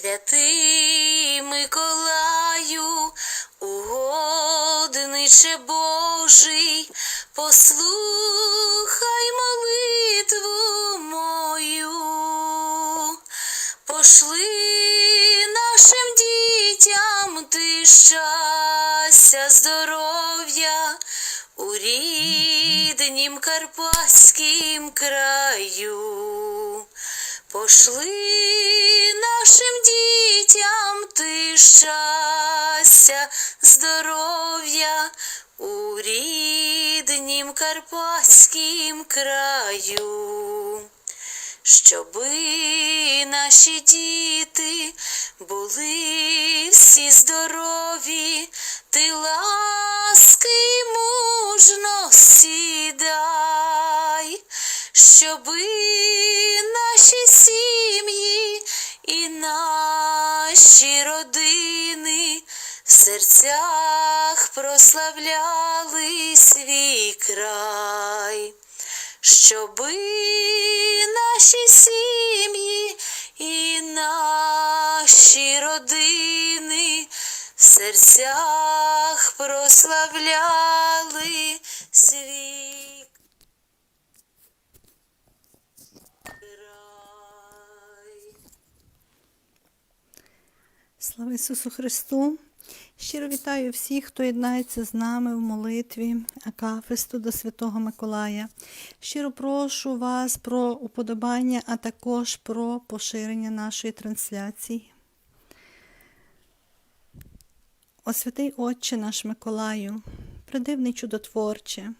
Святий Миколаю, угодниче Божий, послухай молитву мою, пошли нашим дітям ти щастя, здоров'я у ріднім карпатськім краю. Пошли нашим дітям ти щастя, здоров'я у ріднім карпатськім краю, щоби наші діти були всі здорові, ти ласки й мужності дай, щоби наші сім'ї і наші родини в серцях прославляли свій край, щоби наші сім'ї і наші родини в серцях прославляли свій Слава Ісусу Христу! Щиро вітаю всіх, хто єднається з нами в молитві Акафисту до Святого Миколая. Щиро прошу вас про уподобання, а також про поширення нашої трансляції. О святий Отче наш Миколаю, придивний чудотворче,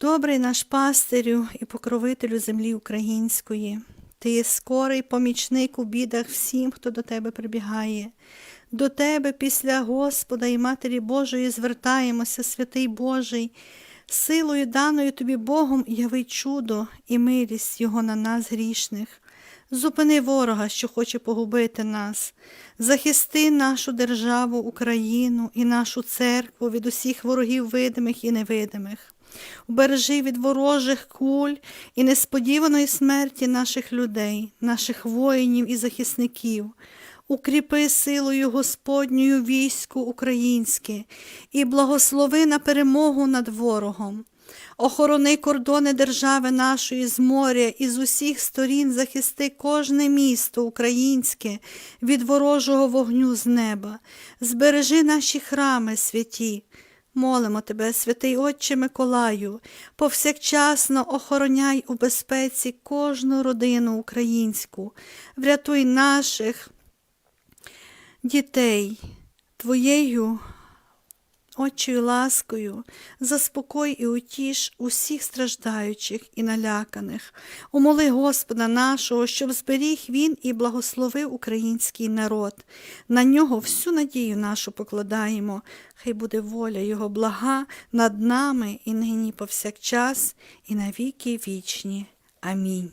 добрий наш пастирю і покровителю землі української. Ти є скорий помічник у бідах всім, хто до тебе прибігає. До тебе після Господа і Матері Божої звертаємося, святий Божий, силою даною тобі Богом яви чудо і милість Його на нас грішних. Зупини ворога, що хоче погубити нас, захисти нашу державу, Україну і нашу церкву від усіх ворогів видимих і невидимих. Убережи від ворожих куль і несподіваної смерті наших людей, наших воїнів і захисників. Укріпи силою Господньою війську українське і благослови на перемогу над ворогом. Охорони кордони держави нашої з моря і з усіх сторін захисти кожне місто українське від ворожого вогню з неба. Збережи наші храми святі. Молимо тебе, святий Отче Миколаю, повсякчасно охороняй у безпеці кожну родину українську, врятуй наших дітей Твоєю Отчою ласкою, заспокой і утіш усіх страждаючих і наляканих. Умоли Господа нашого, щоб зберіг Він і благословив український народ. На нього всю надію нашу покладаємо. Хай буде воля Його блага над нами і нині повсякчас, і навіки вічні. Амінь.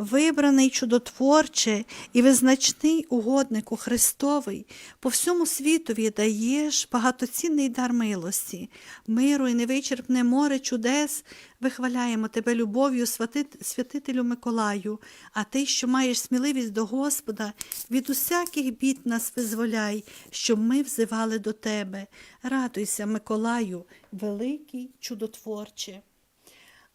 Вибраний чудотворче і визначний угоднику Христовий, по всьому світові даєш багатоцінний дар милості, миру і невичерпне море чудес, вихваляємо тебе любов'ю, святителю Миколаю, а ти, що маєш сміливість до Господа, від усяких бід нас визволяй, щоб ми взивали до тебе. Радуйся, Миколаю, великий чудотворче.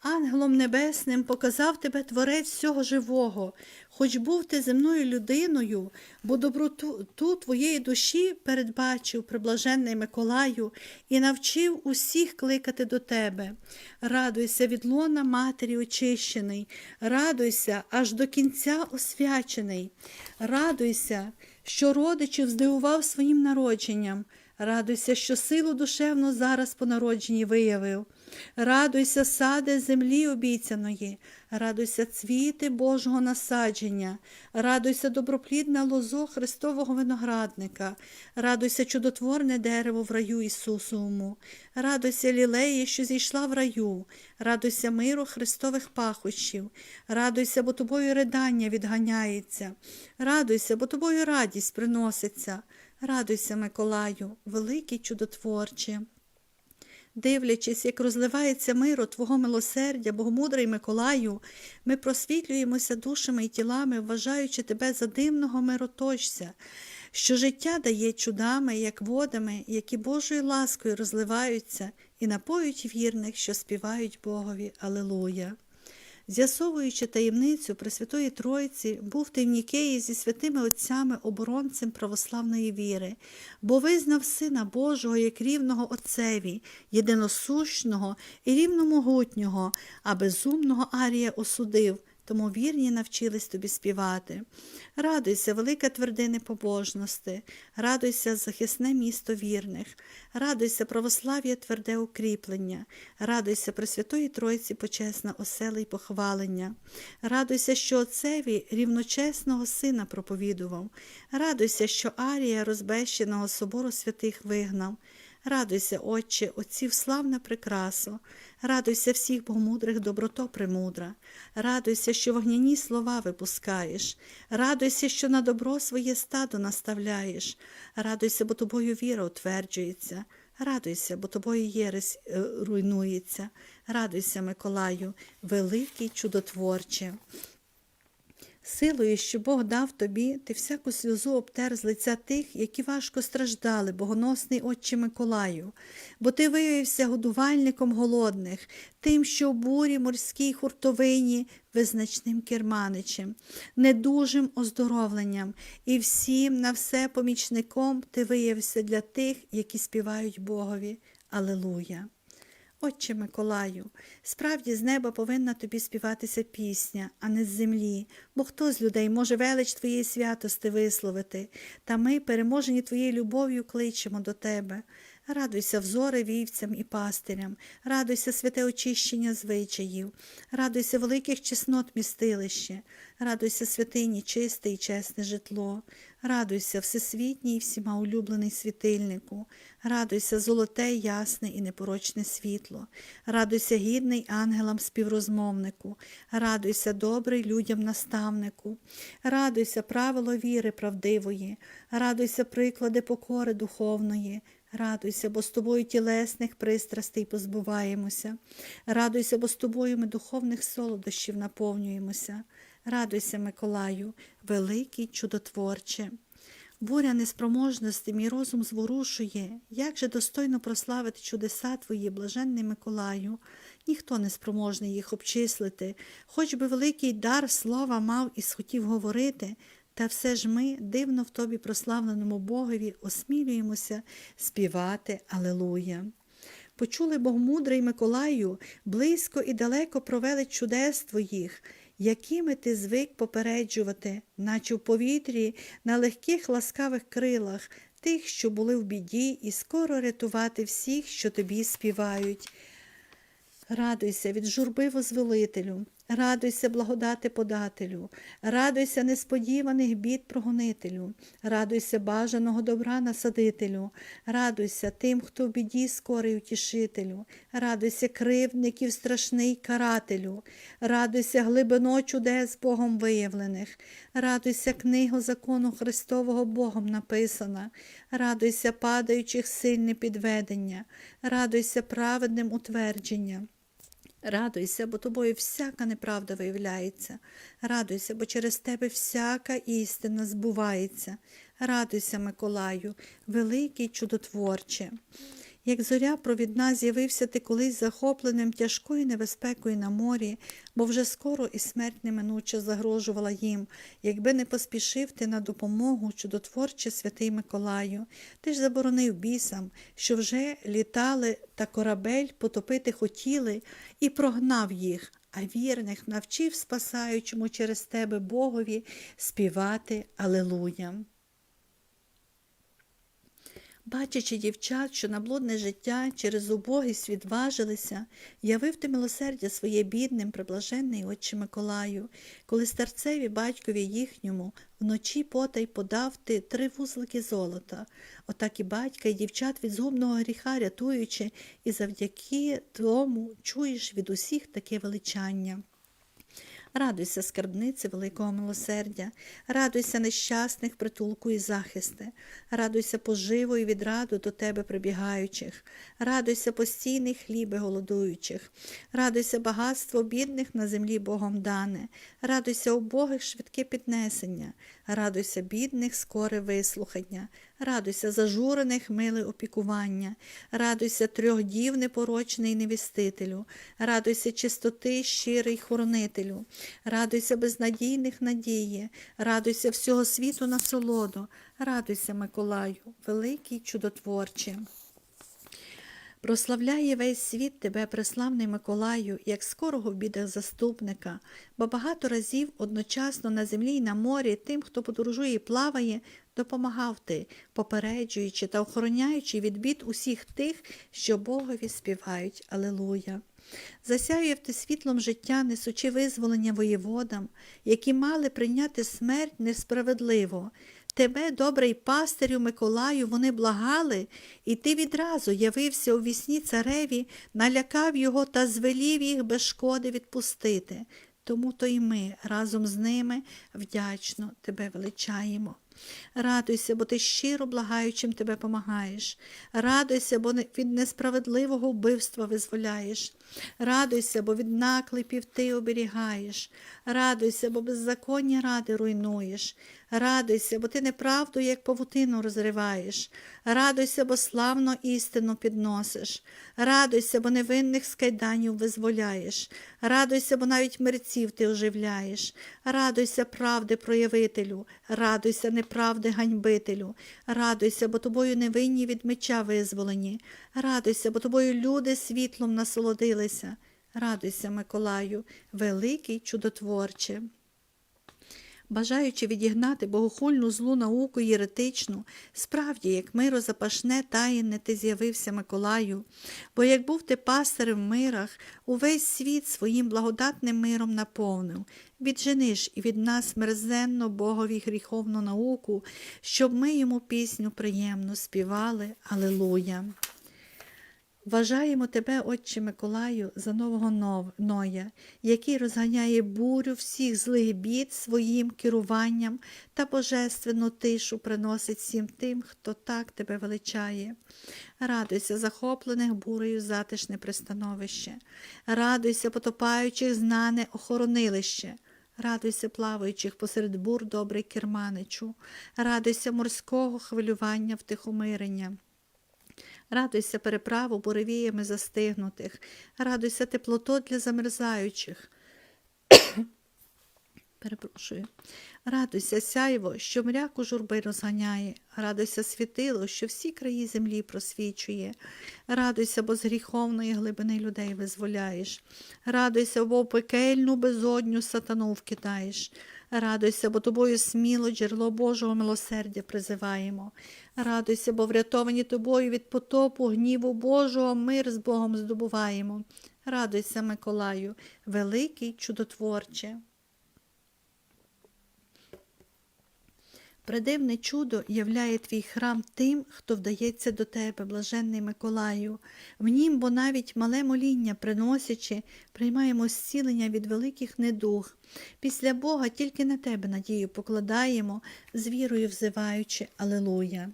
Ангелом небесним показав тебе Творець всього живого, хоч був ти земною людиною, бо доброту ту твоєї душі передбачив приблаженний Миколаю і навчив усіх кликати до тебе. Радуйся від лона матері очищений, радуйся аж до кінця освячений, радуйся, що родичів здивував своїм народженням. Радуйся, що силу душевну зараз по народженні виявив. Радуйся, саде землі обіцяної, радуйся, цвіти Божого насадження, радуйся, доброплідна лозо Христового виноградника, радуйся, чудотворне дерево в раю Ісусовому, радуйся, лілеї, що зійшла в раю, радуйся миру Христових пахощів, радуйся, бо тобою ридання відганяється, радуйся, бо тобою радість приноситься. Радуйся, Миколаю, великий чудотворче. Дивлячись, як розливається миро Твого милосердя, Богомудрий Миколаю, ми просвітлюємося душами і тілами, вважаючи Тебе за дивного мироточця, що життя дає чудами, як водами, які Божою ласкою розливаються і напоють вірних, що співають Богові. Алилуя! З'ясовуючи таємницю Пресвятої Тройці, був ти в Нікеї зі святими отцями оборонцем православної віри, бо визнав Сина Божого як рівного Отцеві, єдиносущного і рівномогутнього, а безумного Арія осудив, тому вірні навчились тобі співати. Радуйся, велика твердини побожності, радуйся, захисне місто вірних, радуйся, православ'я тверде укріплення, радуйся, Пресвятої Тройці почесна осела й похвалення, радуйся, що Отцеві рівночесного сина проповідував, радуйся, що Арія розбещеного собору святих вигнав. Радуйся, Отче, Отців славна прикрасо, радуйся всіх богомудрих доброто премудра, радуйся, що вогняні слова випускаєш, радуйся, що на добро своє стадо наставляєш, радуйся, бо тобою віра утверджується, радуйся, бо тобою єресь е, руйнується, радуйся, Миколаю, великий чудотворче. Силою, що Бог дав тобі, ти всяку сльозу обтер з лиця тих, які важко страждали, богоносний Отче Миколаю, бо ти виявився годувальником голодних, тим, що в бурі морській хуртовині визначним керманичем, недужим оздоровленням, і всім на все помічником ти виявився для тих, які співають Богові. Алилуя! Отче Миколаю, справді з неба повинна тобі співатися пісня, а не з землі, бо хто з людей може велич твоєї святости висловити, та ми, переможені твоєю любов'ю, кличемо до тебе. Радуйся взори вівцям і пастирям, радуйся святе очищення звичаїв, радуйся великих чеснот містилище, радуйся святині чисте і чесне житло, радуйся всесвітній всіма улюблений світильнику, радуйся золоте, ясне і непорочне світло, радуйся гідний ангелам співрозмовнику, радуйся добрий людям наставнику, радуйся правило віри правдивої, радуйся приклади покори духовної. Радуйся, бо з тобою тілесних пристрастей позбуваємося. Радуйся, бо з тобою ми духовних солодощів наповнюємося. Радуйся, Миколаю, великий чудотворче. Буря неспроможності мій розум зворушує, як же достойно прославити чудеса твої, блаженний Миколаю. Ніхто не спроможний їх обчислити, хоч би великий дар слова мав і схотів говорити, та все ж ми, дивно в тобі прославленому Богові, осмілюємося співати Алелуя. Почули Бог мудрий Миколаю, близько і далеко провели чудес твоїх, якими ти звик попереджувати, наче в повітрі, на легких ласкавих крилах, тих, що були в біді, і скоро рятувати всіх, що тобі співають. Радуйся від журби возвелителю, радуйся благодати подателю, радуйся несподіваних бід прогонителю, радуйся бажаного добра насадителю, радуйся тим, хто в біді скорий утішителю, радуйся кривдників страшний карателю, радуйся глибино чудес Богом виявлених, радуйся книгу закону Христового Богом написана, радуйся падаючих сильне підведення, радуйся праведним утвердження. Радуйся, бо тобою всяка неправда виявляється. Радуйся, бо через тебе всяка істина збувається. Радуйся, Миколаю, великий чудотворче. Як зоря провідна з'явився ти колись захопленим тяжкою небезпекою на морі, бо вже скоро і смерть неминуче загрожувала їм, якби не поспішив ти на допомогу чудотворче святий Миколаю. Ти ж заборонив бісам, що вже літали та корабель потопити хотіли, і прогнав їх, а вірних навчив спасаючому через тебе Богові співати Алелуя. Бачачи дівчат, що на блудне життя через убогість відважилися, явив ти милосердя своє бідним, приблаженний Отче Миколаю, коли старцеві батькові їхньому вночі потай подав ти три вузлики золота, отак і батька, і дівчат від згубного гріха рятуючи, і завдяки тому чуєш від усіх таке величання. Радуйся, скарбниці великого милосердя, радуйся нещасних притулку і захисти, радуйся поживу і відраду до тебе прибігаючих, радуйся постійний хліби голодуючих, радуйся багатство бідних на землі Богом дане, радуйся убогих швидке піднесення, радуйся бідних скоре вислухання, радуйся зажурених миле опікування, радуйся трьох дів непорочний невістителю, радуйся чистоти щирий хоронителю, радуйся безнадійних надії, радуйся всього світу насолоду, радуйся, Миколаю, великий чудотворче. Прославляє весь світ тебе, преславний Миколаю, як скорого в бідах заступника, бо багато разів одночасно на землі й на морі тим, хто подорожує і плаває, допомагав ти, попереджуючи та охороняючи від бід усіх тих, що Богові співають. Алелуя. Засяює ти світлом життя, несучи визволення воєводам, які мали прийняти смерть несправедливо. Тебе, добрий пастирю Миколаю, вони благали, і ти відразу явився у вісні цареві, налякав його та звелів їх без шкоди відпустити. Тому то й ми разом з ними вдячно тебе величаємо. Радуйся, бо ти щиро благаючим тебе помагаєш. Радуйся, бо від несправедливого вбивства визволяєш. Радуйся, бо від наклепів ти оберігаєш. Радуйся, бо беззаконня ради руйнуєш. Радуйся, бо ти неправду, як павутину розриваєш. Радуйся, бо славно істину підносиш. Радуйся, бо невинних з кайданів визволяєш. Радуйся, бо навіть мерців ти оживляєш. Радуйся, правди проявителю. Радуйся, неправди ганьбителю. Радуйся, бо тобою невинні від меча визволені. Радуйся, бо тобою люди світлом насолодилися. Радуйся, Миколаю, великий чудотворче. Бажаючи відігнати богохульну злу науку єретичну, справді, як миро запашне таїнне ти з'явився Миколаю, бо як був ти пастирем в мирах, увесь світ своїм благодатним миром наповнив. Віджени ж і від нас мерзенно Богові гріховну науку, щоб ми йому пісню приємно співали. Алилуя. Вважаємо тебе, Отче Миколаю, за нового Нов- Ноя, який розганяє бурю всіх злих бід своїм керуванням та божественну тишу приносить всім тим, хто так тебе величає. Радуйся, захоплених бурею затишне пристановище. Радуйся, потопаючих знане охоронилище. Радуйся, плаваючих посеред бур добрий керманичу. Радуйся морського хвилювання втихомирення. Радуйся переправу буревіями застигнутих, радуйся теплото для замерзаючих. Перепрошую. Радуйся сяйво, що мряку журби розганяє, радуйся світило, що всі краї землі просвічує. Радуйся, бо з гріховної глибини людей визволяєш. Радуйся, бо пекельну безодню сатану вкидаєш. Радуйся, бо тобою сміло джерело Божого милосердя призиваємо. Радуйся, бо врятовані тобою від потопу, гніву Божого, мир з Богом здобуваємо. Радуйся, Миколаю, великий чудотворче. Предивне чудо являє твій храм тим, хто вдається до тебе, блаженний Миколаю. В нім, бо навіть мале моління приносячи, приймаємо зцілення від великих недуг. Після Бога тільки на тебе надію покладаємо, з вірою взиваючи Алелуя.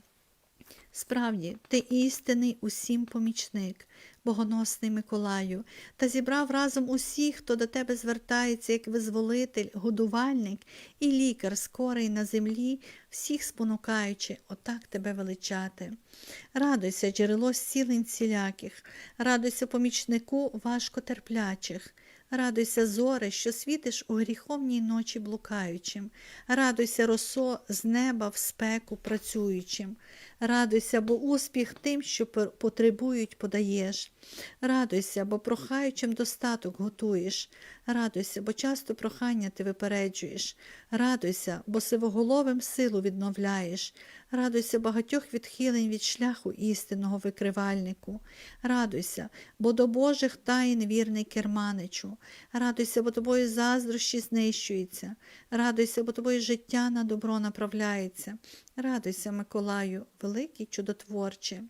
Справді, ти істинний усім помічник, богоносний Миколаю, та зібрав разом усіх, хто до тебе звертається як визволитель, годувальник і лікар, скорий на землі, всіх спонукаючи отак тебе величати. Радуйся, джерело зцілень всіляких, радуйся помічнику важкотерплячих. Радуйся, зоре, що світиш у гріховній ночі блукаючим. Радуйся, росо з неба в спеку працюючим. Радуйся, бо успіх тим, що потребують, подаєш. Радуйся, бо прохаючим достаток готуєш. Радуйся, бо часто прохання ти випереджуєш. Радуйся, бо сивоголовим силу відновляєш. Радуйся багатьох відхилень від шляху істинного викривальнику. Радуйся, бо до Божих таїн вірний керманичу. Радуйся, бо тобою заздрощі знищуються. Радуйся, бо тобою життя на добро направляється. Радуйся, Миколаю, великий чудотворче.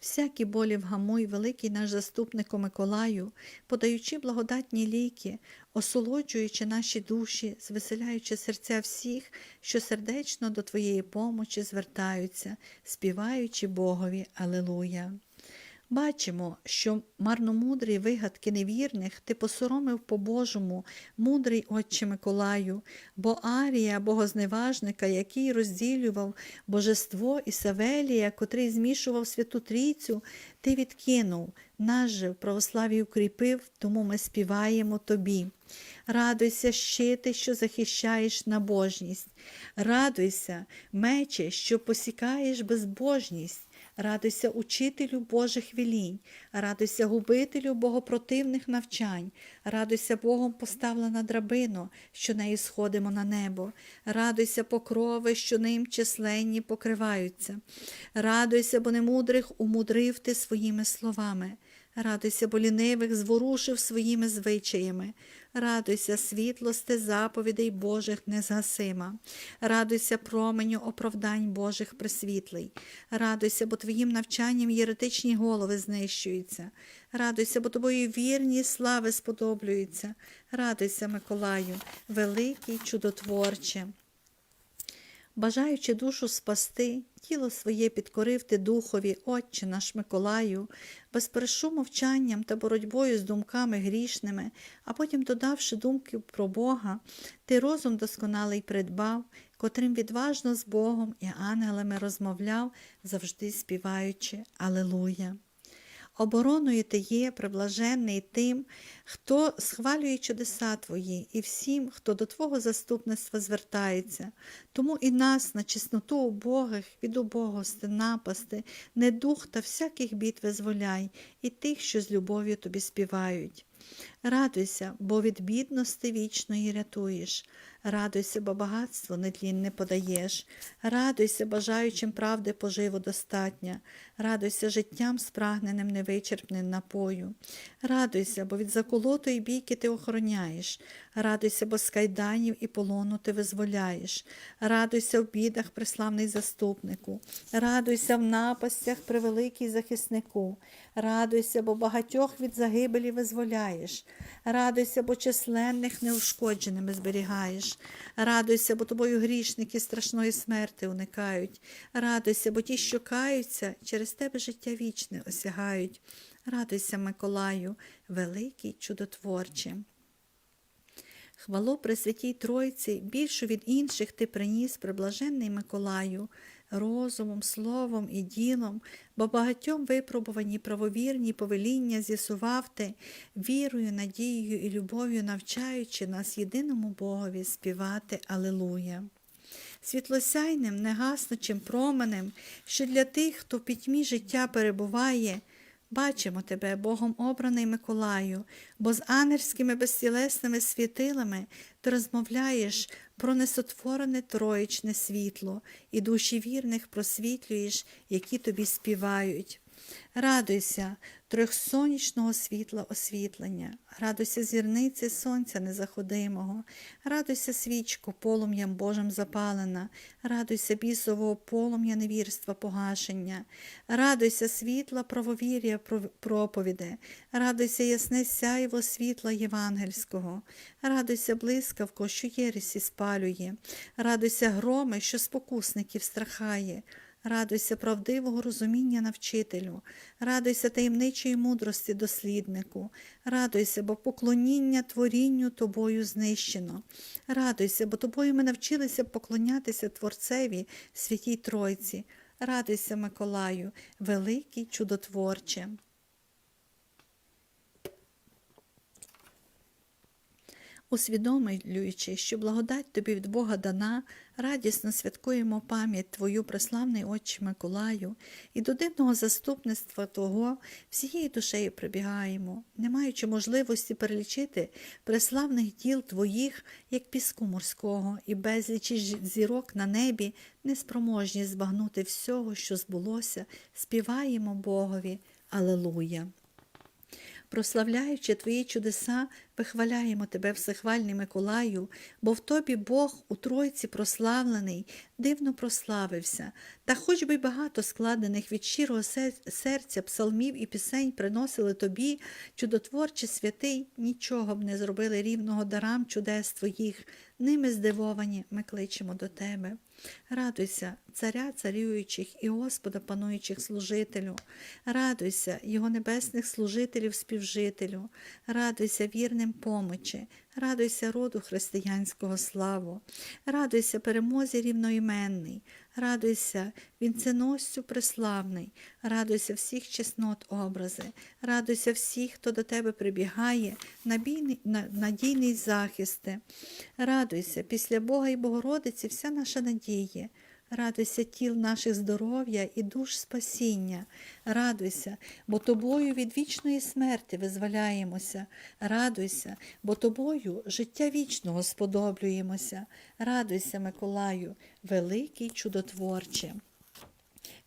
всякі болі вгамуй, великий наш заступнику Миколаю, подаючи благодатні ліки, осолоджуючи наші душі, звеселяючи серця всіх, що сердечно до Твоєї помочі звертаються, співаючи Богові Алелуя. Бачимо, що марномудрі вигадки невірних ти посоромив по-божому, мудрий отче Миколаю, бо Арія, богозневажника, який розділював божество і Савелія, котрий змішував святу трійцю, ти відкинув, нас же православі укріпив, тому ми співаємо тобі. Радуйся, щити, що захищаєш набожність. Радуйся, мече, що посікаєш безбожність. Радуйся учителю Божих вілінь, радуйся губителю богопротивних навчань, радуйся Богом поставлена драбино, що нею сходимо на небо, радуйся покрови, що ним численні покриваються. Радуйся, бо немудрих умудрив ти своїми словами. Радуйся, бо лінивих зворушив своїми звичаями. Радуйся, світлости заповідей Божих незгасима. Радуйся, променю оправдань Божих присвітлий. Радуйся, бо твоїм навчанням єретичні голови знищуються. Радуйся, бо тобою вірні слави сподоблюються. Радуйся, Миколаю, великий чудотворче. Бажаючи душу спасти, тіло своє підкорив ти духові, Отче наш Миколаю, безперешу мовчанням та боротьбою з думками грішними, а потім, додавши думки про Бога, ти розум досконалий придбав, котрим відважно з Богом і ангелами розмовляв, завжди співаючи Алелуя. Обороною ти є приблажений тим, хто схвалює чудеса Твої, і всім, хто до Твого заступництва звертається. Тому і нас на чесноту убогих від убогости, напасти, недух та всяких бід визволяй, і тих, що з любов'ю тобі співають. Радуйся, бо від бідності вічної рятуєш. Радуйся, бо багатство нетлінне подаєш. Радуйся, бажаючим правди поживу достатня. Радуйся життям спрагненим невичерпним напою. Радуйся, бо від заколотої бійки ти охороняєш. Радуйся, бо з кайданів і полону ти визволяєш. Радуйся в бідах, преславний заступнику. Радуйся в напастях, превеликий захиснику. Радуйся, бо багатьох від загибелі визволяєш. Радуйся, бо численних неушкодженими зберігаєш. Радуйся, бо тобою грішники страшної смерти уникають. Радуйся, бо ті, що каються, через тебе життя вічне осягають. Радуйся, Миколаю, великий чудотворче. при Пресвятій Тройці, більшу від інших ти приніс, приблаженний Миколаю, розумом, словом і ділом, бо багатьом випробувані правовірні повеління з'ясував ти, вірою, надією і любов'ю навчаючи нас єдиному Богові співати Алилуя. Світлосяйним, негаснучим променем, що для тих, хто в пітьмі життя перебуває, Бачимо тебе, Богом обраний Миколаю, бо з анерськими безцілесними світилами ти розмовляєш про несотворене троїчне світло, і душі вірних просвітлюєш, які тобі співають. Радуйся, трьохсонячного світла освітлення, радуйся зірниці сонця незаходимого, радуйся свічку полум'ям Божим запалена, радуйся бісового полум'я невірства погашення, радуйся світла правовір'я проповіде, радуйся ясне сяйво світла євангельського, радуйся блискавко, що єресі спалює, радуйся громи, що спокусників страхає. Радуйся правдивого розуміння навчителю, радуйся таємничої мудрості досліднику, радуйся, бо поклоніння творінню тобою знищено. Радуйся, бо тобою ми навчилися поклонятися Творцеві, святій Тройці. Радуйся, Миколаю, великий чудотворче. Усвідомлюючи, що благодать тобі від Бога дана, радісно святкуємо пам'ять Твою, преславний Отче Миколаю, і до дивного заступництва Твого всією душею прибігаємо, не маючи можливості перелічити преславних діл Твоїх, як піску морського, і безлічі зірок на небі, неспроможні збагнути всього, що збулося, співаємо Богові. Алелуя! Прославляючи Твої чудеса, Вихваляємо тебе, всехвальний Миколаю, бо в тобі Бог у Тройці прославлений, дивно прославився. Та хоч би й багато складених від щирого серця псалмів і пісень приносили тобі, чудотворче святий, нічого б не зробили рівного дарам чудес твоїх. Ними здивовані ми кличемо до тебе. Радуйся, царя царюючих і Господа пануючих служителю. Радуйся, його небесних служителів співжителю. Радуйся вірним помочі. Радуйся роду християнського славу. Радуйся перемозі рівноіменний. Радуйся вінценосцю преславний. Радуйся всіх чеснот образи. Радуйся всіх, хто до тебе прибігає, надійний захисти. Радуйся, після Бога і Богородиці вся наша надія. Радуйся тіл наших здоров'я і душ спасіння. Радуйся, бо тобою від вічної смерти визволяємося. Радуйся, бо тобою життя вічного сподоблюємося. Радуйся, Миколаю, великий чудотворче.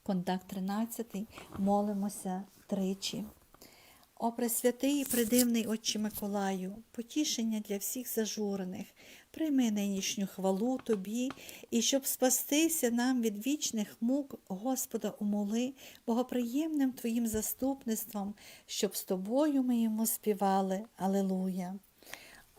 Контакт 13. Молимося тричі. О Пресвятий і придивний Отче Миколаю, потішення для всіх зажурених, прийми нинішню хвалу Тобі, і щоб спастися нам від вічних мук, Господа умоли, богоприємним Твоїм заступництвом, щоб з Тобою ми йому співали. Алилуя.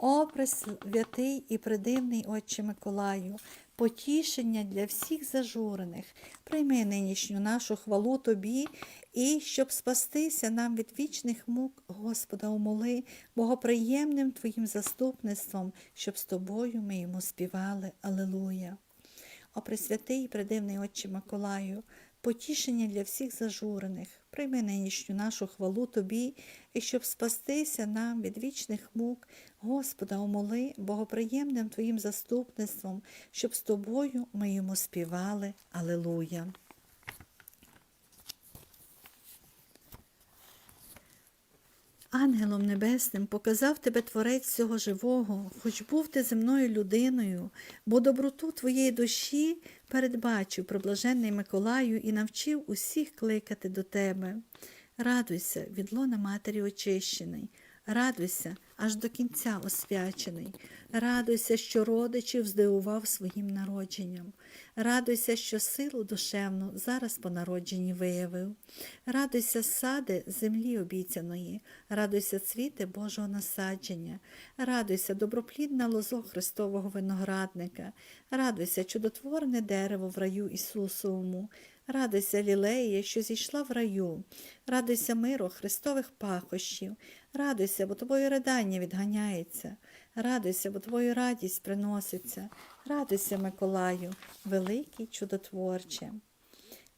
О, пресвятий і придивний Отче Миколаю, потішення для всіх зажурених, прийми нинішню нашу хвалу Тобі, і щоб спастися нам від вічних мук, Господа умоли, богоприємним Твоїм заступництвом, щоб з Тобою ми йому співали. Алилуя. О Пресвятий і придивний Отче Миколаю, потішення для всіх зажурених, прийми нинішню нашу хвалу Тобі, і щоб спастися нам від вічних мук, Господа умоли, богоприємним Твоїм заступництвом, щоб з Тобою ми йому співали. Алилуя. Ангелом Небесним показав тебе Творець всього живого, хоч був ти земною людиною, бо доброту твоєї душі передбачив проблаженний Миколаю і навчив усіх кликати до тебе. Радуйся, від лона матері очищений, радуйся, аж до кінця освячений. Радуйся, що родичів здивував своїм народженням. Радуйся, що силу душевну зараз по народженні виявив. Радуйся, сади землі обіцяної, радуйся, цвіти Божого насадження, радуйся, доброплідна лозо Христового виноградника, радуйся, чудотворне дерево в раю Ісусовому. Радуйся, лілея, що зійшла в раю, радуйся миру Христових пахощів, радуйся, бо тобою ридання відганяється, радуйся, бо твою радість приноситься, радуйся, Миколаю, великий чудотворче.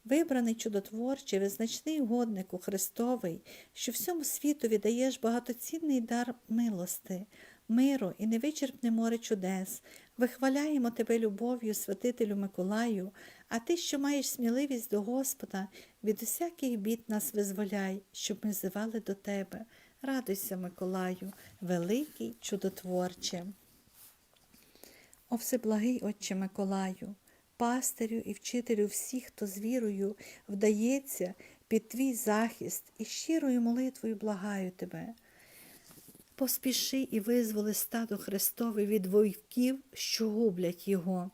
Вибраний чудотворчий, визначний угоднику Христовий, що всьому світу віддаєш багатоцінний дар милости, миру і невичерпне море чудес. Вихваляємо тебе любов'ю, святителю Миколаю, а ти, що маєш сміливість до Господа, від усяких бід нас визволяй, щоб ми зивали до тебе. Радуйся, Миколаю, великий чудотворче. О всеблагий Отче Миколаю, пастирю і вчителю всіх, хто з вірою вдається під твій захист і щирою молитвою благаю тебе. Поспіши і визволи стадо Христове від вовків, що гублять його.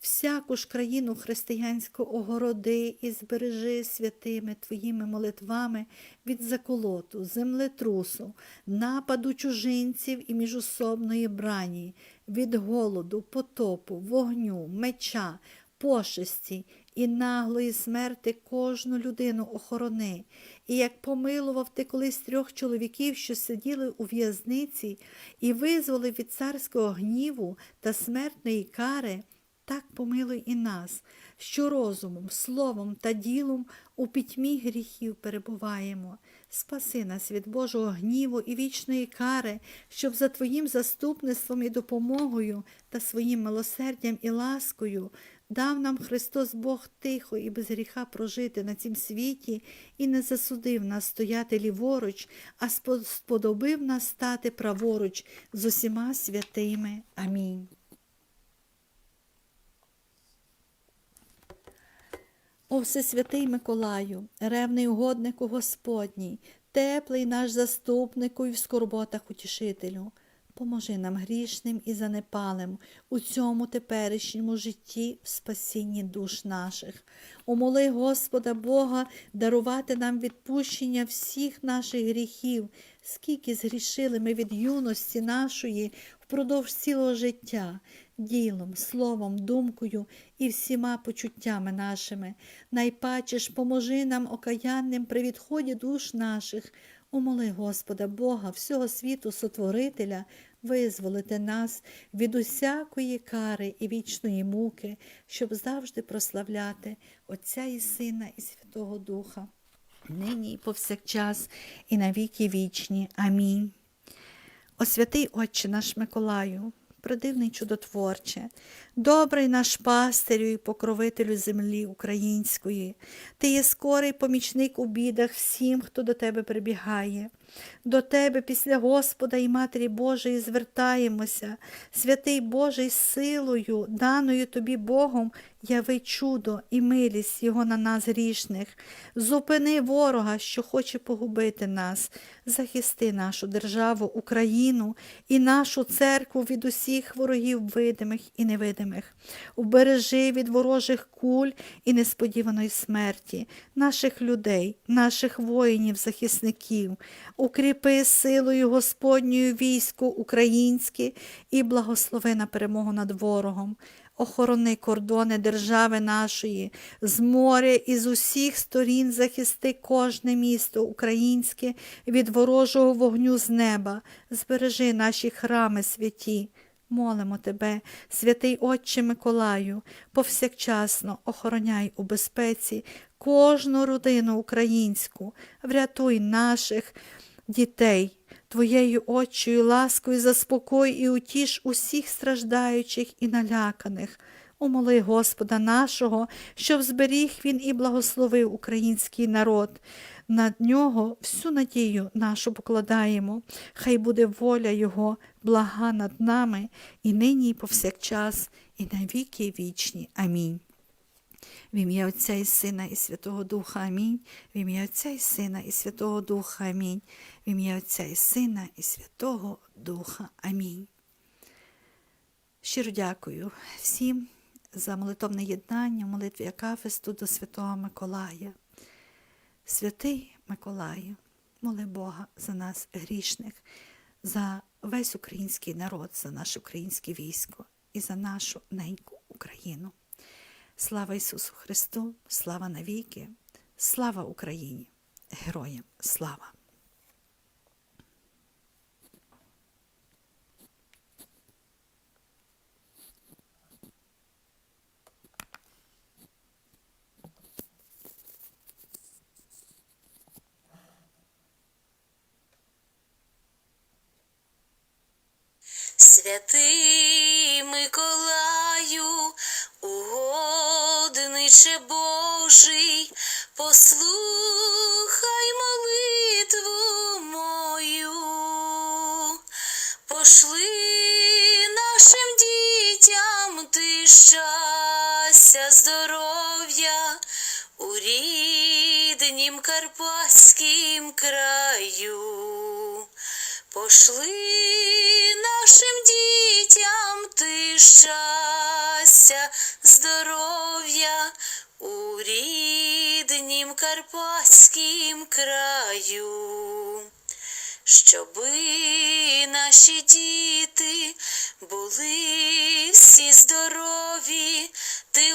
Всяку ж країну християнську огороди і збережи святими твоїми молитвами від заколоту, землетрусу, нападу чужинців і міжособної брані, від голоду, потопу, вогню, меча, пошесті і наглої смерти кожну людину охорони. І як помилував ти колись трьох чоловіків, що сиділи у в'язниці, і визволив від царського гніву та смертної кари, так помилуй і нас, що розумом, словом та ділом у пітьмі гріхів перебуваємо. Спаси нас від Божого гніву і вічної кари, щоб за Твоїм заступництвом і допомогою та своїм милосердям і ласкою дав нам Христос Бог тихо і без гріха прожити на цім світі і не засудив нас стояти ліворуч, а сподобив нас стати праворуч з усіма святими. Амінь. О Всесвятий Миколаю, ревний угоднику Господній, теплий наш заступнику і в скорботах утішителю, Поможи нам грішним і занепалим у цьому теперішньому житті в спасінні душ наших. Умоли Господа Бога дарувати нам відпущення всіх наших гріхів, скільки згрішили ми від юності нашої впродовж цілого життя, ділом, словом, думкою і всіма почуттями нашими. Найпаче ж поможи нам окаянним при відході душ наших. Умоли Господа Бога, всього світу Сотворителя, визволити нас від усякої кари і вічної муки, щоб завжди прославляти Отця і Сина і Святого Духа, нині і повсякчас, і на віки вічні. Амінь. О святий Отче наш Миколаю, придивний чудотворче, добрий наш пастирю і покровителю землі української, ти є скорий помічник у бідах всім, хто до тебе прибігає. До тебе після Господа і Матері Божої звертаємося, святий Божий силою, даною тобі Богом, яви чудо і милість Його на нас грішних. Зупини ворога, що хоче погубити нас, захисти нашу державу, Україну і нашу церкву від усіх ворогів видимих і невидимих. Убережи від ворожих куль і несподіваної смерті, наших людей, наших воїнів, захисників, укріпи силою Господньою військо українське і благослови на перемогу над ворогом. Охорони кордони держави нашої, з моря і з усіх сторін захисти кожне місто українське від ворожого вогню з неба, збережи наші храми святі. Молимо тебе, святий Отче Миколаю, повсякчасно охороняй у безпеці кожну родину українську, врятуй наших дітей. Твоєю отчою ласкою заспокой і утіш усіх страждаючих і наляканих. Умоли Господа нашого, щоб зберіг він і благословив український народ. На нього всю надію нашу покладаємо. Хай буде воля Його, блага над нами, і нині, і повсякчас, і на віки вічні. Амінь. В ім'я Отця і Сина і Святого Духа Амінь. В ім'я Отця і Сина і Святого Духа Амінь. В ім'я Отця і Сина і Святого Духа Амінь. Щиро дякую всім за молитовне єднання, молитві Акафисту до Святого Миколая. Святий Миколаю, моли Бога за нас грішних, за весь український народ, за наше українське військо і за нашу неньку Україну. Слава Ісусу Христу, слава навіки, слава Україні, героям слава! Святий Миколаю, угодниче Божий, послухай молитву мою, пошли нашим дітям ти щастя, здоров'я у ріднім карпатськім краю. Пошли нашим дітям ти щастя, краю, щоби наші діти були всі здорові, ти